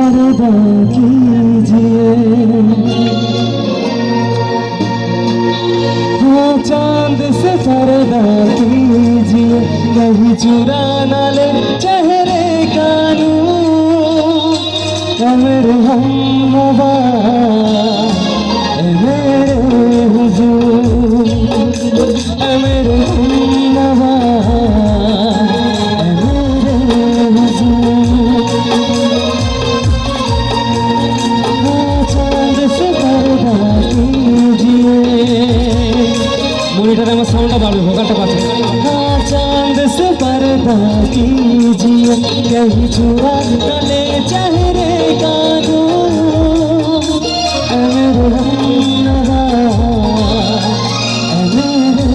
पर्दा कीजिए हाँ चाँद से पर्दा कीजिए कहीं चुरा न ले चेहरे का नूर ऐ मेरे हम नवा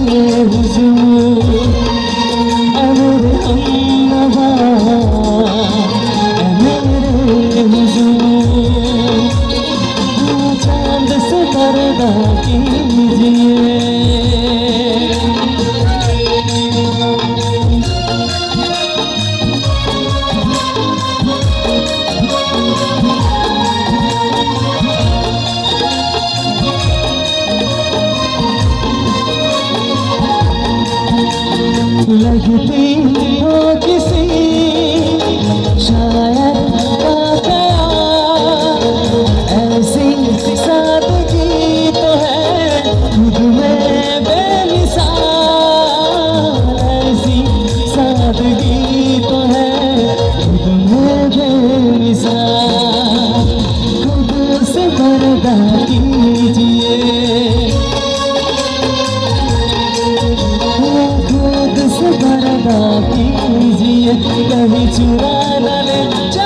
मेरे हुजूर ऐ मेरे हमनवा ऐ मेरे हुजूर। चाँद से पर्दा कीजिए। लगती हो किसी शायर का गया ऐसी सादगी तो है खुद में बेमिसाल ऐसी सादगी तो है, खुद में बेमिसाल। खुद से पर्दा कीजिए। खुद से पर्दा कीजिए कहीं चुरा न ले। चेहरे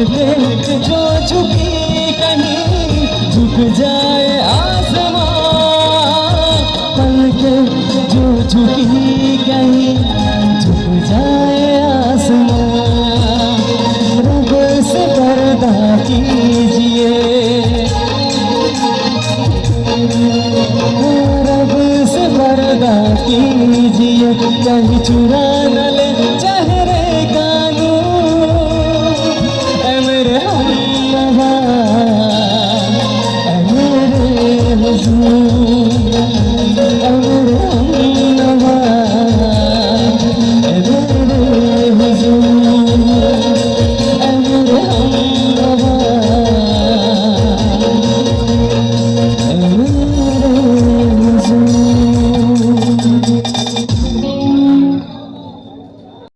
पल जो झुकी कहीं झुक जाए आसमां। के जो झुकी कहीं झुक जाए आसमां। से पर्दा कीजिए। रब से पर्दा कीजिए। कहीं चुरा